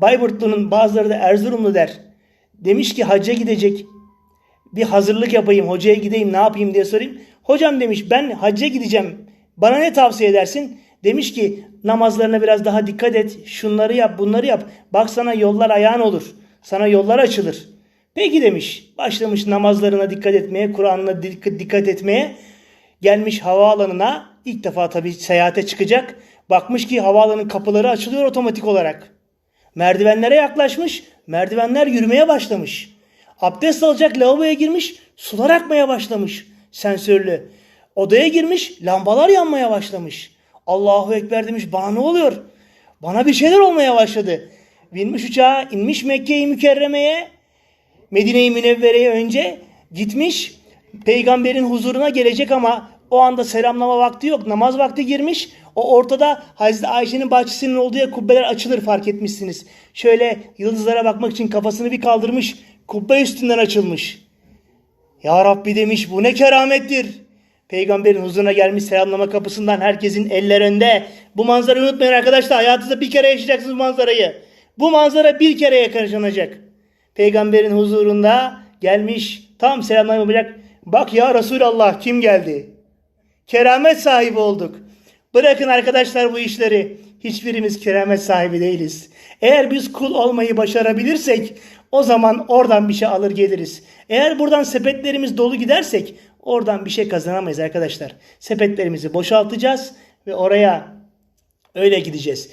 Bayburtlu'nun bazıları da Erzurumlu der. Demiş ki hacca gidecek. Bir hazırlık yapayım, hocaya gideyim, ne yapayım diye sorayım. Hocam demiş ben hacca gideceğim. Bana ne tavsiye edersin? Demiş ki namazlarına biraz daha dikkat et. Şunları yap, bunları yap. Bak sana yollar ayağın olur. Sana yollar açılır. Peki demiş. Başlamış namazlarına dikkat etmeye, Kur'an'ına dik- dikkat etmeye. Gelmiş havaalanına ilk defa tabii seyahate çıkacak. Bakmış ki havaalanının kapıları açılıyor otomatik olarak. Merdivenlere yaklaşmış. Merdivenler yürümeye başlamış. Abdest alacak lavaboya girmiş. Sular akmaya başlamış. Sensörlü. Odaya girmiş. Lambalar yanmaya başlamış. Allahu Ekber demiş. Bana ne oluyor? Bana bir şeyler olmaya başladı. Binmiş uçağa inmiş Mekke-i Mükerreme'ye. Medine-i Münevvere'ye önce gitmiş. Peygamberin huzuruna gelecek ama o anda selamlama vakti yok. Namaz vakti girmiş. O ortada Hazreti Ayşe'nin bahçesinin olduğu yer kubbeler açılır fark etmişsiniz. Şöyle yıldızlara bakmak için kafasını bir kaldırmış. Kubbe üstünden açılmış. Ya Rabbi demiş bu ne keramettir. Peygamberin huzuruna gelmiş selamlama kapısından herkesin eller önde. Bu manzarayı unutmayın arkadaşlar. Hayatınızda bir kere yaşayacaksınız bu manzarayı. Bu manzara bir kere yaşanacak. Peygamberin huzurunda gelmiş tam selamlama yapacak. Bak ya Resulallah kim geldi? Keramet sahibi olduk. Bırakın arkadaşlar bu işleri. Hiçbirimiz keramet sahibi değiliz. Eğer biz kul olmayı başarabilirsek o zaman oradan bir şey alır geliriz. Eğer buradan sepetlerimiz dolu gidersek oradan bir şey kazanamayız arkadaşlar. Sepetlerimizi boşaltacağız ve oraya öyle gideceğiz.